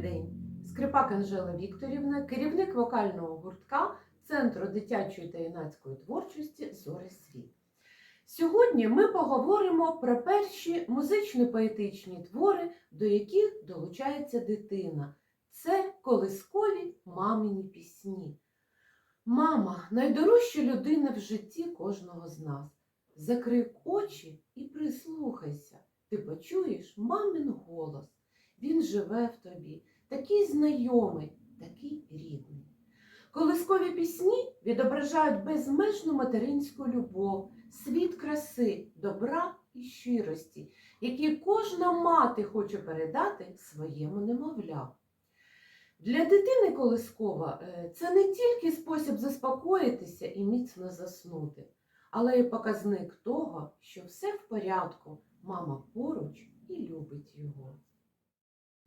день! Скрипак Анжела Вікторівна, керівник вокального гуртка Центру дитячої та юнацької творчості Зори Світ. Сьогодні ми поговоримо про перші музично-поетичні твори, до яких долучається дитина. Це колискові мамині пісні. Мама найдорожча людина в житті кожного з нас. Закрий очі і прислухайся. Ти почуєш мамин голос. Він живе в тобі, такий знайомий, такий рідний. Колискові пісні відображають безмежну материнську любов, світ краси, добра і щирості, які кожна мати хоче передати своєму немовля. Для дитини колискова е, це не тільки спосіб заспокоїтися і міцно заснути, але й показник того, що все в порядку, мама поруч і любить його.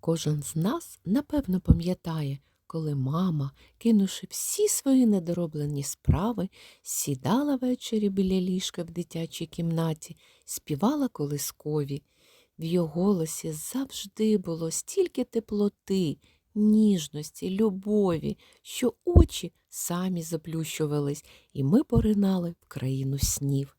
Кожен з нас напевно пам'ятає, коли мама, кинувши всі свої недороблені справи, сідала ввечері біля ліжка в дитячій кімнаті, співала колискові. В його голосі завжди було стільки теплоти, ніжності, любові, що очі самі заплющувались, і ми поринали в країну снів.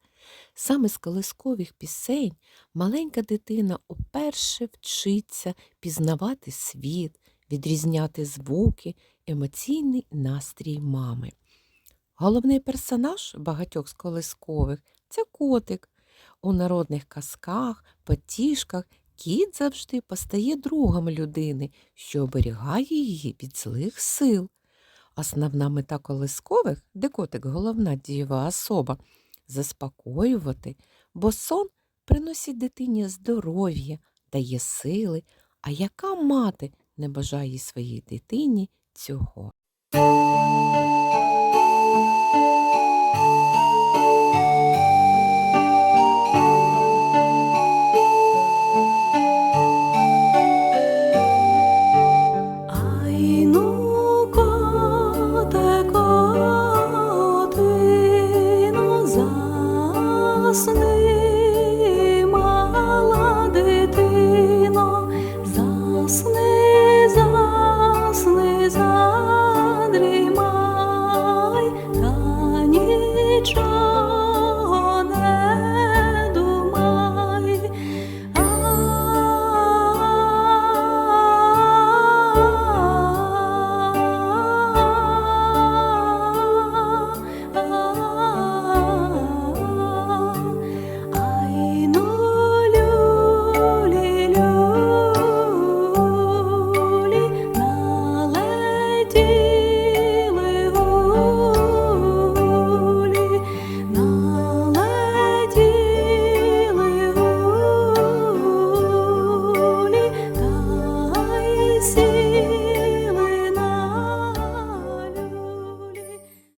Саме з колискових пісень маленька дитина уперше вчиться пізнавати світ, відрізняти звуки, емоційний настрій мами. Головний персонаж багатьох з колискових це котик. У народних казках, потішках кіт завжди постає другом людини, що оберігає її від злих сил. Основна мета колискових, де котик головна дієва особа, заспокоювати, бо сон приносить дитині здоров'я, дає сили, а яка мати не бажає своїй дитині цього? Засни, дитино, засни, засни, задрімай, та нічого